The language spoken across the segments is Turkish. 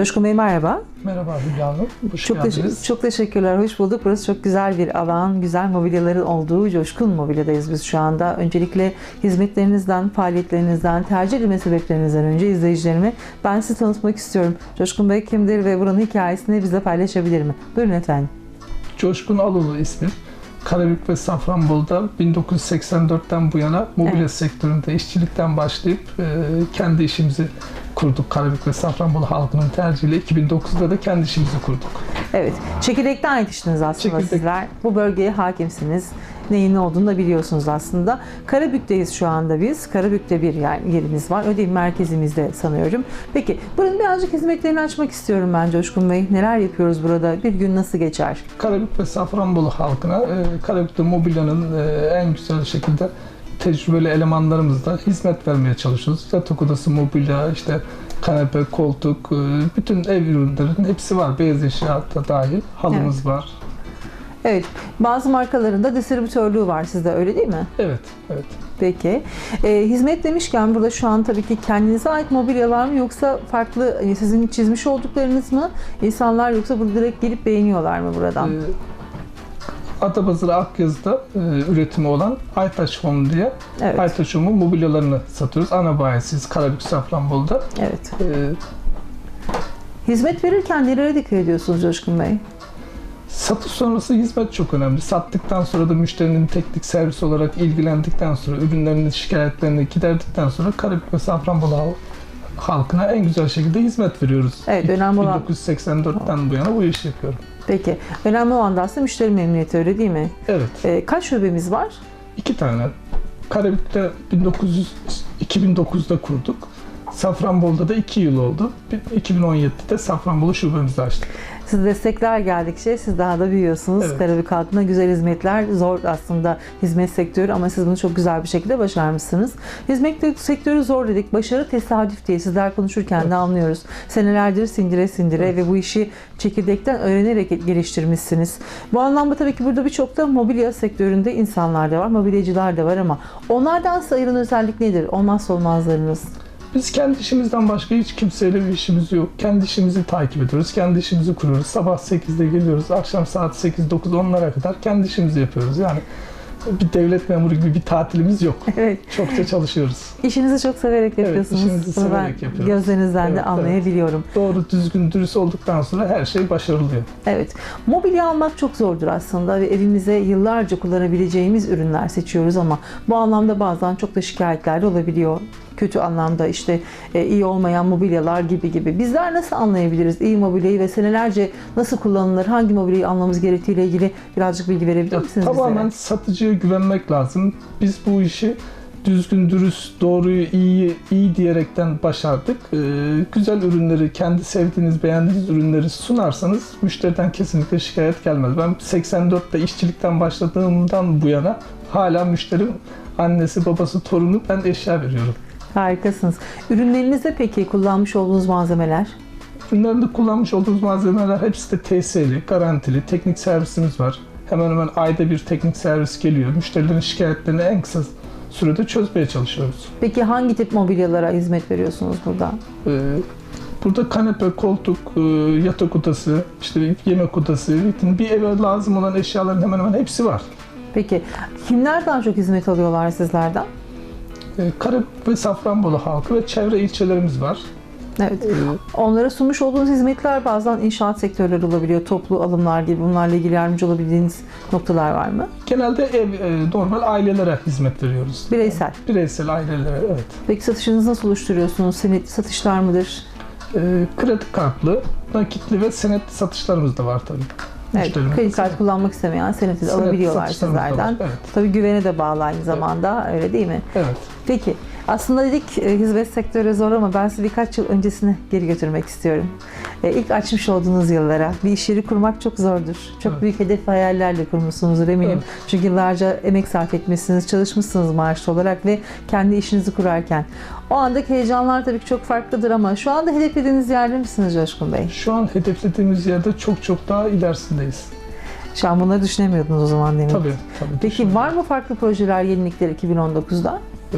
Coşkun Bey merhaba. Merhaba Hülya Hanım. Hoş Çok, geldiniz. çok teşekkürler, hoş bulduk. Burası çok güzel bir alan, güzel mobilyaların olduğu Coşkun Mobilya'dayız biz şu anda. Öncelikle hizmetlerinizden, faaliyetlerinizden, tercih edilme sebeplerinizden önce izleyicilerime ben sizi tanıtmak istiyorum. Coşkun Bey kimdir ve buranın hikayesini bize paylaşabilir mi? Buyurun efendim. Coşkun Alolu ismim. Karabük ve Safranbolu'da 1984'ten bu yana mobilya Evet. sektöründe işçilikten başlayıp e, kendi işimizi kurduk. Karabük ve Safranbolu halkının tercihiyle 2009'da da kendi işimizi kurduk. Evet, çekirdekten yetiştiniz aslında Çekirdek. sizler. Bu bölgeye hakimsiniz. Neyin ne olduğunu da biliyorsunuz aslında. Karabük'teyiz şu anda biz. Karabük'te bir yer, yerimiz var. Ödeyim merkezimizde sanıyorum. Peki, buranın birazcık hizmetlerini açmak istiyorum ben Coşkun Bey. Neler yapıyoruz burada? Bir gün nasıl geçer? Karabük ve Safranbolu halkına e, Karabük'te mobilyanın e, en güzel şekilde tecrübeli elemanlarımızla hizmet vermeye çalışıyoruz. Yatak odası, mobilya, işte kanepe, koltuk, e, bütün ev ürünlerinin hepsi var. Beyaz eşya da dahil. Halımız var. Evet, bazı markaların da distribütörlüğü var sizde öyle değil mi? Evet, evet. Peki. Ee, hizmet demişken burada şu an tabii ki kendinize ait mobilyalar mı yoksa farklı hani sizin çizmiş olduklarınız mı? İnsanlar yoksa burada direkt gelip beğeniyorlar mı buradan? Ee, Adapazarı Akyazı'da e, üretimi olan Aytaş Home diye Evet. Aytaş Home'un mobilyalarını satıyoruz. Ana bayisiyiz Karabük Safranbolu'da. Evet. Ee, Hizmet verirken nelere dikkat ediyorsunuz Coşkun Bey? satış sonrası hizmet çok önemli. Sattıktan sonra da müşterinin teknik servis olarak ilgilendikten sonra ürünlerinin şikayetlerini giderdikten sonra Karabük ve Safranbolu hal- halkına en güzel şekilde hizmet veriyoruz. Evet, önemli olan- 1984'ten bu yana bu işi yapıyorum. Peki. Önemli olan da aslında müşteri memnuniyeti öyle değil mi? Evet. Ee, kaç şubemiz var? İki tane. Karabük'te 1900, 2009'da kurduk. Safranbolu'da da 2 yıl oldu. 2017'de Safranbolu şubemizi açtık. Siz destekler geldikçe siz daha da büyüyorsunuz. Evet. Karabük halkına güzel hizmetler zor aslında hizmet sektörü ama siz bunu çok güzel bir şekilde başarmışsınız. Hizmet sektörü zor dedik. Başarı tesadüf değil. Sizler konuşurken de Evet. anlıyoruz. Senelerdir sindire sindire Evet. ve bu işi çekirdekten öğrenerek geliştirmişsiniz. Bu anlamda tabii ki burada birçok da mobilya sektöründe insanlar da var, mobilyacılar da var ama onlardan size ayıran özellik nedir? Olmazsa olmazlarınız. Biz kendi işimizden başka hiç kimseyle bir işimiz yok. Kendi işimizi takip ediyoruz. Kendi işimizi kuruyoruz. Sabah 8'de geliyoruz. Akşam saat 8-9 onlara kadar kendi işimizi yapıyoruz. Yani bir devlet memuru gibi bir tatilimiz yok. Evet. Çokça çalışıyoruz. İşinizi çok severek Evet, yapıyorsunuz. işimizi Bunu severek ben yapıyoruz. gözlerinizden de Evet, anlayabiliyorum. Doğru, düzgün, dürüst olduktan sonra her şey başarılıyor. Evet. Mobilya almak çok zordur aslında ve evimize yıllarca kullanabileceğimiz ürünler seçiyoruz ama bu anlamda bazen çok da şikayetler de olabiliyor. Kötü anlamda işte e, iyi olmayan mobilyalar gibi gibi. Bizler nasıl anlayabiliriz iyi mobilyayı ve senelerce nasıl kullanılır, hangi mobilyayı almamız gerektiğiyle ilgili birazcık bilgi verebilir misiniz tamamen bizlere? satıcıya güvenmek lazım. Biz bu işi düzgün, dürüst, doğruyu, iyi, iyi diyerekten başardık. Ee, güzel ürünleri, kendi sevdiğiniz, beğendiğiniz ürünleri sunarsanız müşteriden kesinlikle şikayet gelmez. Ben 84'te işçilikten başladığımdan bu yana hala müşterim annesi, babası, torunu ben eşya veriyorum. Harikasınız. Ürünlerinizde peki kullanmış olduğunuz malzemeler? Ürünlerinde kullanmış olduğumuz malzemeler hepsi de TS'li, garantili, teknik servisimiz var. Hemen hemen ayda bir teknik servis geliyor. Müşterilerin şikayetlerini en kısa sürede çözmeye çalışıyoruz. Peki hangi tip mobilyalara hizmet veriyorsunuz burada? Ee, burada kanepe, koltuk, e, yatak odası, işte yemek odası, bir eve lazım olan eşyaların hemen hemen hepsi var. Peki kimler daha çok hizmet alıyorlar sizlerden? Ee, Karabük ve Safranbolu halkı ve çevre ilçelerimiz var. Evet. Ee, Onlara sunmuş olduğunuz hizmetler bazen inşaat sektörleri olabiliyor. Toplu alımlar gibi bunlarla ilgili yardımcı olabildiğiniz noktalar var mı? genelde ev, e, normal ailelere hizmet veriyoruz. Bireysel. Bireysel ailelere, evet. Peki satışınızı nasıl oluşturuyorsunuz? Senetli satışlar mıdır? Ee, kredi kartlı, nakitli ve senetli satışlarımız da var tabii. Evet. Kredi kartı kullanmak istemeyen senetli de alabiliyorlar sizlerden. Evet, Tabii güvene de bağlı aynı zamanda öyle değil mi? evet. Peki aslında dedik e, hizmet sektörü zor ama ben sizi birkaç yıl öncesine geri götürmek istiyorum. E, ilk açmış olduğunuz yıllara. Bir iş yeri kurmak çok zordur. Çok Evet. büyük hedef hayallerle kurmuşsunuzdur eminim. Evet. Çünkü yıllarca emek sarf etmişsiniz, çalışmışsınız maaşlı olarak ve kendi işinizi kurarken. O andaki heyecanlar tabii ki çok farklıdır ama şu anda hedeflediğiniz yerde misiniz Coşkun Bey? Şu an hedeflediğimiz yerde çok çok daha ilerisindeyiz. Şu an bunları düşünemiyordunuz o zaman demek. Tabii, tabii. Peki var mı farklı projeler, yenilikler 2019'da? Ee,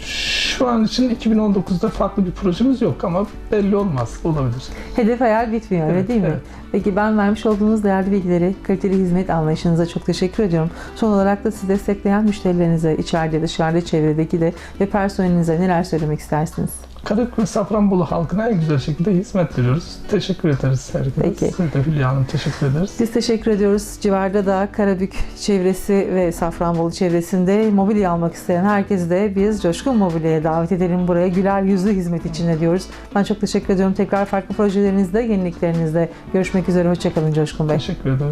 şu an için 2019'da farklı bir projemiz yok ama belli olmaz. Olabilir. Hedef hayal bitmiyor öyle Evet, değil mi? evet. Peki ben vermiş olduğunuz değerli bilgileri, kaliteli hizmet anlayışınıza çok teşekkür ediyorum. Son olarak da sizi destekleyen müşterilerinize, içeride, dışarıda, çevredeki de ve personelinize neler söylemek istersiniz? Karabük ve Safranbolu halkına en güzel şekilde hizmet veriyoruz. Teşekkür ederiz herkese. Peki. Size de Hülya Hanım teşekkür ederiz. Biz teşekkür ediyoruz. Civarda da Karabük çevresi ve Safranbolu çevresinde mobilya almak isteyen herkesi de biz Coşkun Mobilya'ya davet edelim buraya. Güler yüzlü hizmet için ne diyoruz. Ben çok teşekkür ediyorum. Tekrar farklı projelerinizde, yeniliklerinizde görüşmek üzere. Hoşçakalın Coşkun Bey. Teşekkür ederim.